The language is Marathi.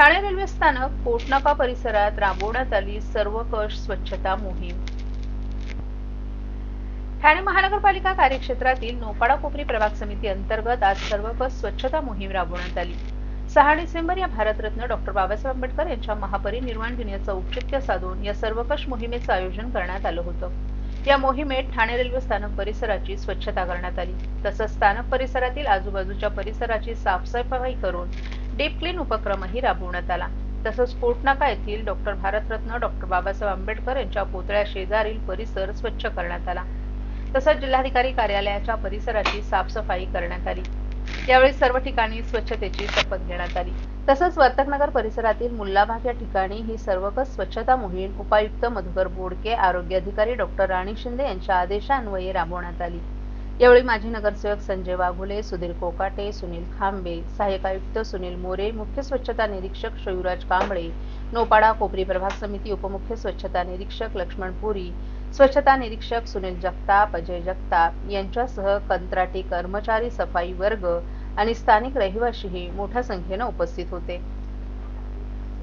ठाणे रेल्वे स्थानक पोटनाका परिसरात राबवण्यात आली सर्व कश स्वच्छता मोहीम. ठाणे महानगरपालिका कार्यक्षेत्रातील नोपाडा कोपरी प्रभाग समिती अंतर्गत आज सर्वकष स्वच्छता मोहीम राबवण्यात आली. सहा डिसेंबर या भारतरत्न डॉक्टर बाबासाहेब आंबेडकर यांच्या महापरिनिर्वाण दिनाचं औचित्य साधून या सर्वकष मोहिमेचं आयोजन करण्यात आलं होतं. या मोहिमेत ठाणे रेल्वे स्थानक परिसराची स्वच्छता करण्यात आली. तसंच स्थानक परिसरातील आजूबाजूच्या परिसराची साफसफाई करून डीप क्लीन उपक्रमही राबवण्यात आला. तसंच पोटनाका येथील डॉक्टर भारतरत्न डॉक्टर बाबासाहेब आंबेडकर यांच्या पुतळ्या शेजारील परिसर स्वच्छ करण्यात आला. तसंच जिल्हाधिकारी कार्यालयाच्या परिसराची साफसफाई करण्यात आली. यावेळी सर्व ठिकाणी स्वच्छतेची शपथ घेण्यात आली. तसंच वर्तकनगर परिसरातील मुल्लाबाग या ठिकाणी ही सर्वकस स्वच्छता मोहीम उपायुक्त मधुकर बोडके आरोग्य अधिकारी डॉक्टर राणी शिंदे यांच्या आदेशान्वये राबवण्यात आली. यावेळी माजी नगरसेवक संजय वाघुले सुधीर कोकाटे सुनील खांबे सहाय्यक आयुक्त सुनील मोरे मुख्य स्वच्छता निरीक्षक शयुराज कांबळे नोपाडा कोपरी प्रभाग समिती उपमुख्य स्वच्छता निरीक्षक लक्ष्मण पुरी स्वच्छता निरीक्षक सुनील जगताप अजय जगताप यांच्यासह कंत्राटी कर्मचारी सफाई वर्ग आणि स्थानिक रहिवाशीही मोठ्या संख्येनं उपस्थित होते.